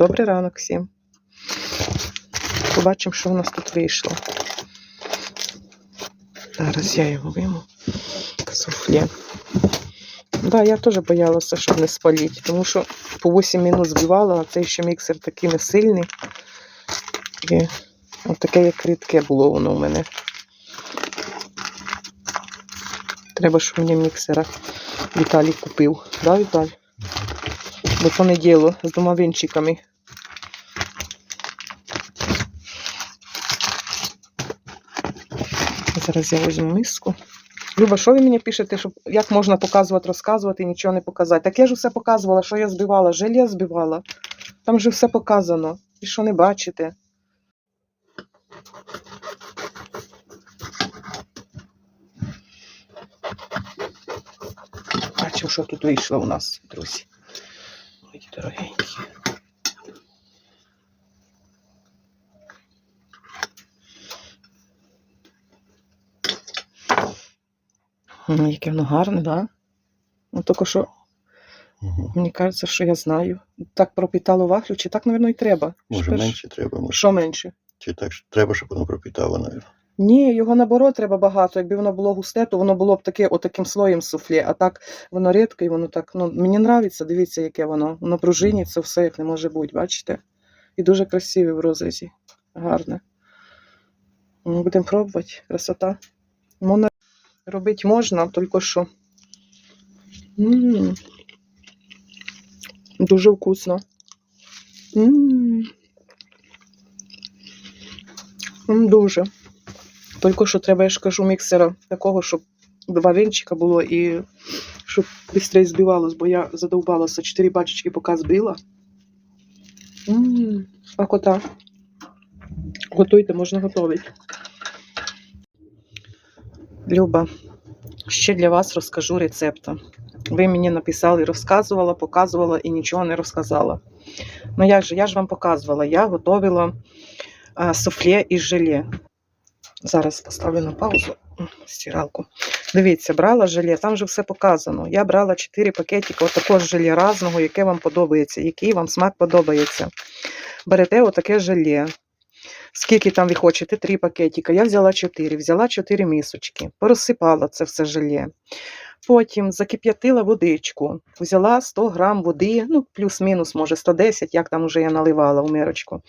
Добрий ранок всім. Побачимо, що в нас тут вийшло. Зараз я його вийму. Суфле. Да, я теж боялася, щоб не спалити, тому що по 8 минут збивала, а цей ще міксер такий не сильний. І от таке як рідке було воно у мене. Треба, щоб мені міксера Віталій купив. Да, Віталій? Бо то не діло з двома вінчиками. Зараз я візьму миску. Люба, що ви мені пишете, щоб як можна показувати, розказувати і нічого не показати? Так я ж все показувала, що я збивала, желе збивала. Там же все показано. І що не бачите? Бачимо, що тут вийшло у нас, друзі. Яке воно гарне, да? Ну, тільки що, Угу. мені кажеться, що я знаю. Так пропітало вафлю, чи так, мабуть, і треба. Може Шперш- менше треба, може. Що менше? Чи так що треба, щоб воно пропітало, навіть. Ні, його наоборот треба багато. Якби воно було густе, то воно було б таке, отаким слоєм суфле. А так воно рідке і воно так. Ну, мені подобається, дивіться, яке воно. Воно пружинить, це все як не може бути, бачите? І дуже красиве в розрізі. Гарне. Ну, Будемо пробувати. Красота. Робити можна, тільки що. м Дуже вкусно. м М, Дуже. Тільки що треба, я ж кажу, міксера такого, щоб два вінчика було і щоб швидше збивалось, бо я задовбалася. Чотири пачечки поки збила. М, Смакота. Готуйте, можна готувати. Люба, ще для вас розкажу рецепта. Ви мені написали, розказувала, показувала і нічого не розказала. Ну як же, я ж вам показувала, я готувала а, суфле із желе. Зараз поставлю на паузу стиралку. Дивіться, брала желе, там же все показано. Я брала 4 пакетики отакого желе разного, яке вам подобається, який вам смак подобається. Берете отаке желе. Скільки там ви хочете? Три пакетика. Я взяла 4, взяла 4 місочки, порозсипала це все желе. Потім закип'ятила водичку, взяла 100 грам води, ну плюс-мінус, може 110, як там уже я наливала у мирочку.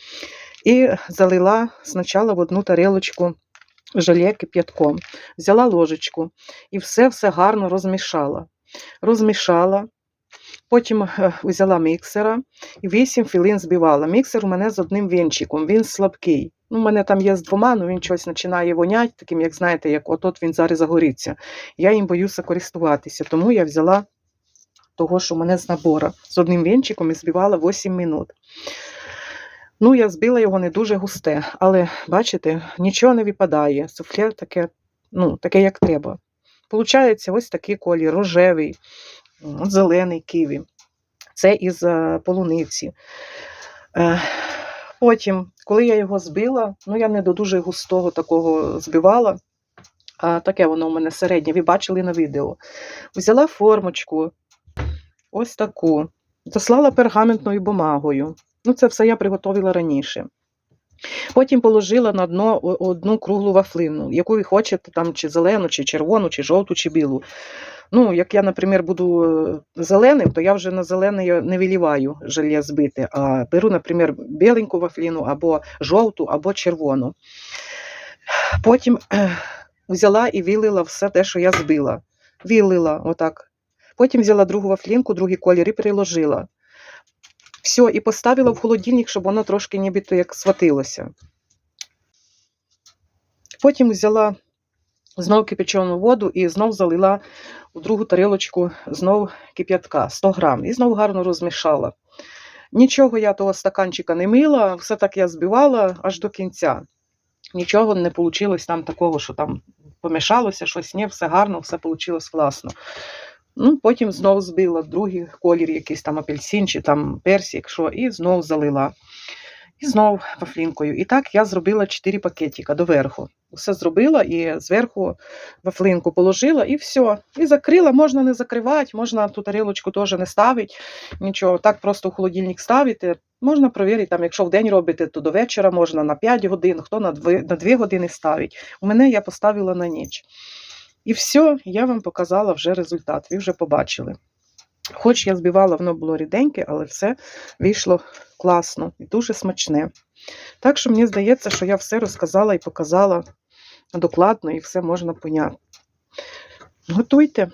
І залила спочатку в одну тарілочку желе кип'ятком. Взяла ложечку і все-все гарно розмішала. Розмішала. Потім е, взяла міксера і 8 хвилин збивала. Міксер у мене з одним вінчиком, він слабкий. Ну, у мене там є з двома, але він щось починає воняти, таким, як знаєте, як от він зараз загориться. Я їм боюся користуватися, тому я взяла того, що у мене з набора. З одним вінчиком і збивала 8 минут. Ну, я збила його не дуже густе, але бачите, нічого не випадає. Суфле таке, ну, таке, як треба. Получається ось такий колір, рожевий, зелений киві. Це із е, полуниці. Е, Потім, коли я його збила, ну я не до дуже густого такого збивала, а таке воно у мене середнє, ви бачили на відео. Взяла формочку, ось таку, заслала пергаментною бумагою. Ну, це все я приготувала раніше. Потім положила на дно одну круглу вафлину, яку ви хочете, там, чи зелену, чи червону, чи жовту, чи білу. Ну, як я, наприклад, буду е, зеленим, то я вже на зелений не виліваю желе збите, а беру, наприклад, біленьку вафліну, або жовту, або червону. Потім е, взяла і вилила все те, що я збила. Вилила отак. Потім взяла другу вафлінку, другий колір і переложила. Все, і поставила в холодильник, щоб воно трошки нібито як сватилося. Потім взяла знов кипячену воду і знов залила у другу тарілочку знов кип'ятка 100 грам. І знов гарно розмішала. Нічого я того стаканчика не мила, все так я збивала аж до кінця. Нічого не вийшло там такого, що там помішалося щось, ні, все гарно, все вийшло класно. Ну, потім знов збила другий колір, якийсь там апельсин чи там персик, що, і знов залила. І знову вафлінкою. І так я зробила 4 пакетика доверху. Все зробила і зверху вафлинку положила, і все. І закрила. Можна не закривати, можна ту тарілочку теж не ставити. Нічого, так просто в холодильник ставити. Можна провірити, там, якщо в день робите, то до вечора можна на 5 годин, хто на 2, на 2 години ставить. У мене я поставила на ніч. І все, я вам показала вже результат. Ви вже побачили. Хоч я збивала, воно було ріденьке, але все вийшло класно і дуже смачне. Так що мені здається, що я все розказала і показала докладно, і все можна поняти. Готуйте.